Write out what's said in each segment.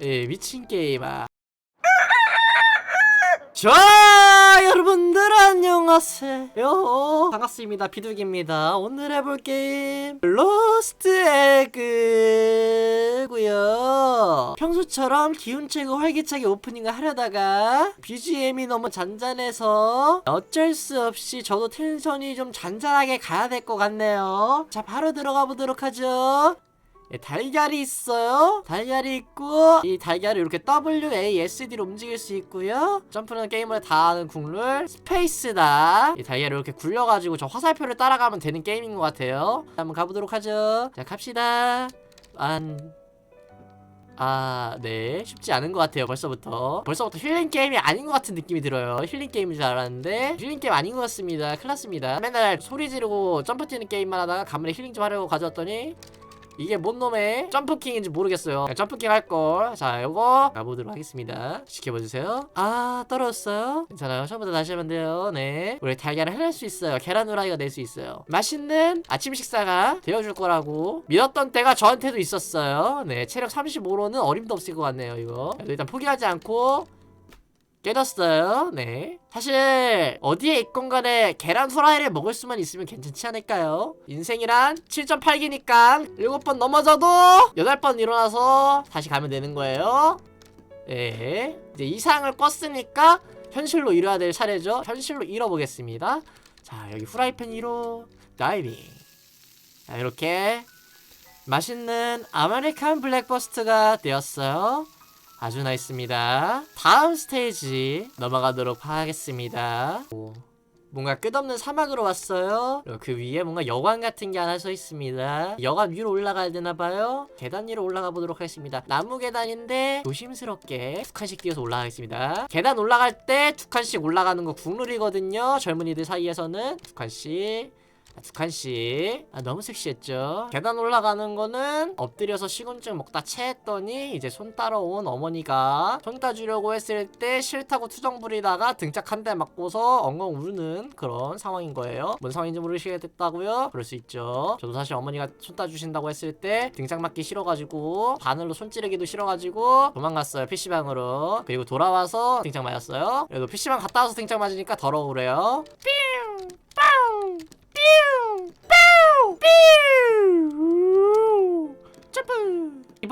예, 미친 게임아. 자, 여러분들 안녕하세요. 반갑습니다. 비둘기입니다. 오늘 해볼 게임 로스트 에그고요. 평소처럼 기운차고 활기차게 오프닝을 하려다가 BGM이 너무 잔잔해서 어쩔 수 없이 저도 텐션이 좀 잔잔하게 가야 될 것 같네요. 자, 바로 들어가 보도록 하죠. 예, 달걀이 있어요. 달걀이 있고 이 달걀을 이렇게 WASD로 움직일 수 있고요. 점프는 게임을 다 하는 국룰 스페이스다. 이 달걀을 이렇게 굴려가지고 저 화살표를 따라가면 되는 게임인 것 같아요. 한번 가보도록 하죠. 자 갑시다. 안. 아, 네. 쉽지 않은 것 같아요, 벌써부터. 벌써부터 힐링 게임이 아닌 것 같은 느낌이 들어요. 힐링 게임인 줄 알았는데, 힐링 게임 아닌 것 같습니다. 큰일 났습니다. 맨날 소리 지르고 점프 뛰는 게임만 하다가 간만에 힐링 좀 하려고 가져왔더니, 이게 뭔 놈의 점프킹인지 모르겠어요. 점프킹 할 걸. 자, 요거 가보도록 하겠습니다. 지켜봐주세요. 아, 떨어졌어요. 괜찮아요. 처음부터 다시 하면 돼요. 네. 우리 달걀을 해낼 수 있어요. 계란 후라이가 낼수 있어요. 맛있는 아침 식사가 되어줄 거라고 믿었던 때가 저한테도 있었어요. 네. 체력 35로는 어림도 없을 것 같네요, 이거. 일단 포기하지 않고 깨졌어요. 네. 사실 어디에 있건 간에 계란 후라이를 먹을 수만 있으면 괜찮지 않을까요? 인생이란 7.8기니까 7번 넘어져도 8번 일어나서 다시 가면 되는 거예요. 네. 이제 이상을 껐으니까 현실로 이뤄야 될 차례죠. 현실로 잃어보겠습니다. 자, 여기 후라이팬 1호 다이빙. 자, 이렇게 맛있는 아메리칸 블랙버스트가 되었어요. 아주 나있습니다. 다음 스테이지 넘어가도록 하겠습니다. 오, 뭔가 끝없는 사막으로 왔어요. 그 위에 뭔가 여관 같은 게 하나 서 있습니다. 여관 위로 올라가야 되나봐요. 계단 위로 올라가 보도록 하겠습니다. 나무 계단인데 조심스럽게 두 칸씩 뛰어서 올라가겠습니다. 계단 올라갈 때 두 칸씩 올라가는 거 국룰이거든요. 젊은이들 사이에서는 두 칸씩. 아, 두 칸씩 아 너무 섹시했죠 계단 올라가는 거는 엎드려서 시곤증 먹다 체했더니 이제 손 따라온 어머니가 손 따주려고 했을 때 싫다고 투정 부리다가 등짝 한 대 맞고서 엉엉 우는 그런 상황인 거예요 뭔 상황인지 모르시겠다고요? 그럴 수 있죠 저도 사실 어머니가 손 따주신다고 했을 때 등짝 맞기 싫어가지고 바늘로 손 찌르기도 싫어가지고 도망갔어요 PC방으로 그리고 돌아와서 등짝 맞았어요 그래도 PC방 갔다 와서 등짝 맞으니까 더러우래요 삥! 빵! 뾰!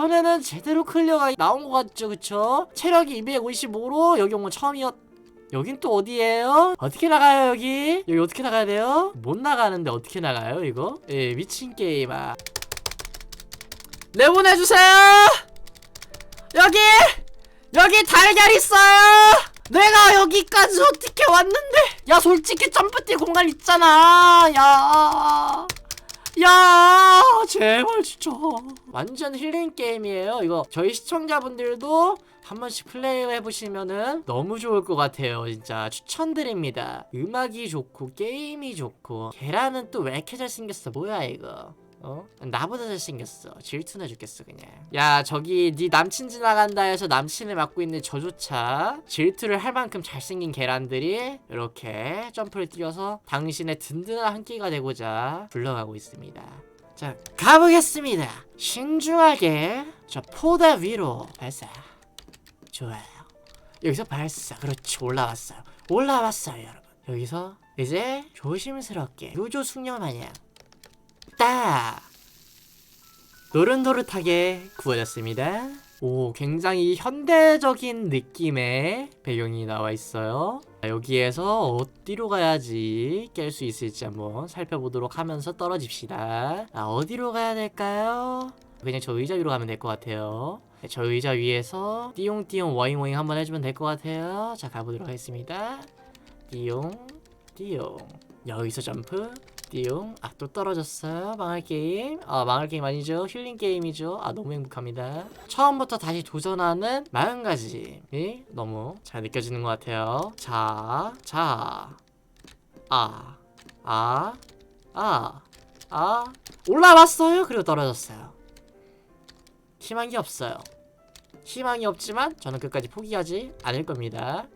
이번에는 제대로 클리어가 나온 것 같죠 그쵸? 체력이 255로 여기 온 건 처음이었 여긴 또 어디예요? 어떻게 나가요 여기? 여기 어떻게 나가야 돼요? 못 나가는데 어떻게 나가요 이거? 예 미친 게임아 내보내주세요 여기 여기 달걀 있어요 내가 여기까지 어떻게 왔는데 야 솔직히 점프대 공간 있잖아 야 야, 제발 진짜. 완전 힐링 게임이에요. 이거 저희 시청자분들도 한 번씩 플레이 해 보시면은 너무 좋을 것 같아요. 진짜 추천드립니다. 음악이 좋고 게임이 좋고 계란은 또 왜 이렇게 잘생겼어? 뭐야 이거? 어? 나보다 잘생겼어. 질투나 죽겠어 그냥. 야 저기 네 남친 지나간다 해서 남친을 맡고 있는 저조차 질투를 할 만큼 잘생긴 계란들이 이렇게 점프를 뛰어서 당신의 든든한 한 끼가 되고자 불러가고 있습니다. 자 가보겠습니다. 신중하게 저 포대 위로 발사. 좋아요. 여기서 발사. 그렇지 올라왔어요. 올라왔어요 여러분. 여기서 이제 조심스럽게 요조 숙녀 마냥 딱 노릇노릇하게 구워졌습니다. 오, 굉장히 현대적인 느낌의 배경이 나와 있어요. 자, 여기에서 어디로 가야지 깰 수 있을지 한번 살펴보도록 하면서 떨어집시다. 아, 어디로 가야 될까요? 그냥 저 의자 위로 가면 될 것 같아요. 네, 저 의자 위에서 띠용띠용 워잉워잉 한번 해주면 될 것 같아요. 자, 가보도록 하겠습니다. 띠용, 띠용. 여기서 점프, 띠용. 아, 또 떨어졌어요. 망할 게임. 아, 망할 게임 아니죠. 힐링 게임이죠. 아, 너무 행복합니다. 처음부터 다시 도전하는 마음가짐이 너무 잘 느껴지는 것 같아요. 자, 자. 아, 아, 아, 아. 올라왔어요. 그리고 떨어졌어요. 희망이 없어요. 희망이 없지만 저는 끝까지 포기하지 않을 겁니다.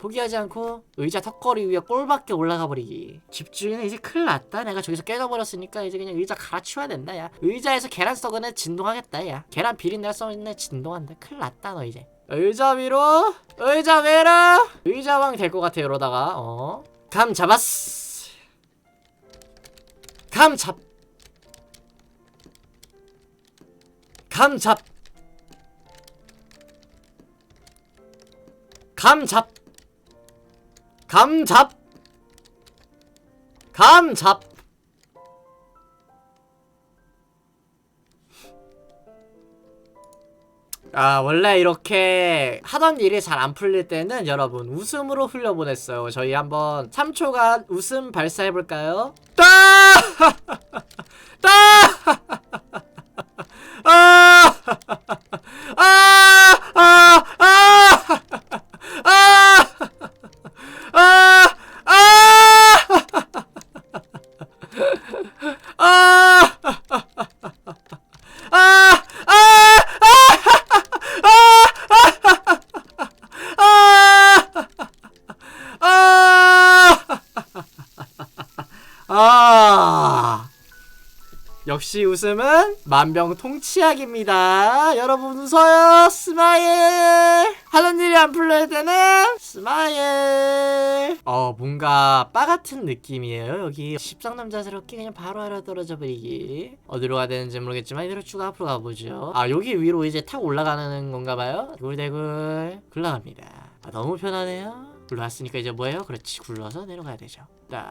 포기하지 않고 의자 턱걸이 위에 꼴밖에 올라가 버리기. 집주인은 이제 큰일 났다. 내가 저기서 깨져버렸으니까 이제 그냥 의자 갈아치워야 된다 야. 의자에서 계란 썩은 애 진동하겠다 야. 계란 비린내 썩은 애 진동한다. 큰일 났다 너 이제. 의자 위로 의자 위로. 의자왕 될 것 같아 이러다가. 어 감 잡았어 감 잡. 감 잡. 감 잡. 감 잡. 감 잡. 아 원래 이렇게 하던 일이 잘 안 풀릴 때는 여러분 웃음으로 흘려보냈어요 저희 한번 3초간 웃음 발사해볼까요? 따! 따! 아! 역시 웃음은 만병통치약입니다. 여러분 웃어요. 스마일. 하던 일이 안 풀릴 때는 스마일. 어 뭔가 바 같은 느낌이에요. 여기 십상남자스럽게 그냥 바로 하러 떨어져 버리기. 어디로 가야 되는지 모르겠지만 이대로 쭉 앞으로 가보죠. 아 여기 위로 이제 탁 올라가는 건가봐요. 대굴대굴 굴러갑니다. 아, 너무 편하네요. 굴러왔으니까 이제 뭐예요? 그렇지 굴러서 내려가야 되죠. 자.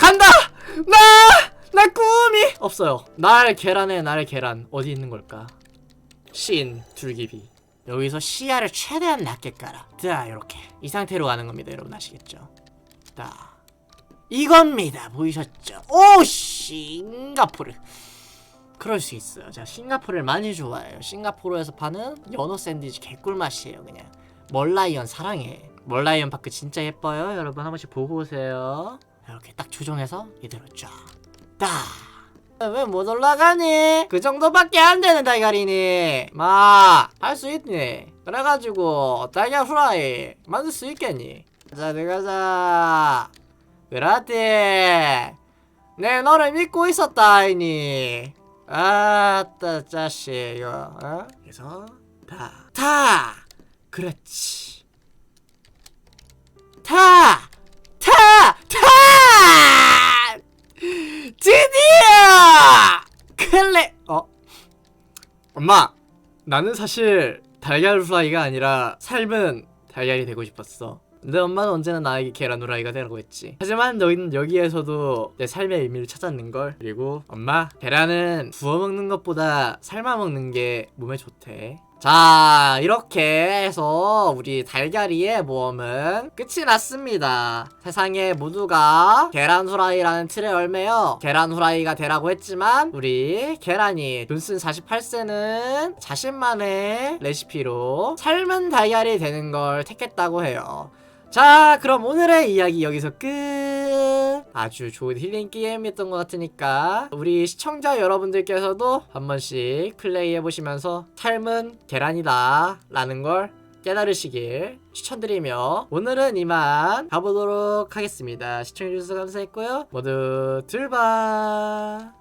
간다! 나 나 꿈이 없어요. 날 계란에 날 계란 어디 있는 걸까? 신 줄기비. 여기서 시야를 최대한 낮게 깔아. 자 이렇게. 이 상태로 가는 겁니다 여러분. 아시겠죠? 자 이겁니다. 보이셨죠? 오 싱가포르. 그럴 수 있어요. 제가 싱가포르를 많이 좋아해요. 싱가포르에서 파는 연어 샌드위치 개꿀 맛이에요 그냥. 멀라이언 사랑해. 멀라이언 파크 진짜 예뻐요 여러분. 한 번씩 보고 오세요 이렇게 딱 조정해서 이대로 쫙 딱 왜 못 올라가니? 그 정도밖에 안 되는 달걀이니. 마 할 수 있니? 그래가지고 달걀 후라이 만들 수 있겠니? 가자 들어가자. 그라티 내 너를 믿고 있었다 아이니. 아따 짜식 이거 어? 그래서 타 타! 그렇지. 타! 타! 타! 드디어! 클레 어? 엄마 나는 사실 달걀 후라이가 아니라 삶은 달걀이 되고 싶었어 근데 엄마는 언제나 나에게 계란 후라이가 되라고 했지 하지만 너희는 여기에서도 내 삶의 의미를 찾았는걸 그리고 엄마 계란은 구워 먹는 것보다 삶아 먹는 게 몸에 좋대 자 이렇게 해서 우리 달걀이의 모험은 끝이 났습니다. 세상에 모두가 계란 후라이라는 틀에 얼매여 계란 후라이가 되라고 했지만 우리 계란이 돈쓴 48세는 자신만의 레시피로 삶은 달걀이 되는 걸 택했다고 해요 자 그럼 오늘의 이야기 여기서 끝. 아주 좋은 힐링 게임이었던 것 같으니까 우리 시청자 여러분들께서도 한 번씩 플레이 해 보시면서 삶은 계란이다 라는 걸 깨달으시길 추천드리며 오늘은 이만 가보도록 하겠습니다. 시청해주셔서 감사했고요. 모두 둘바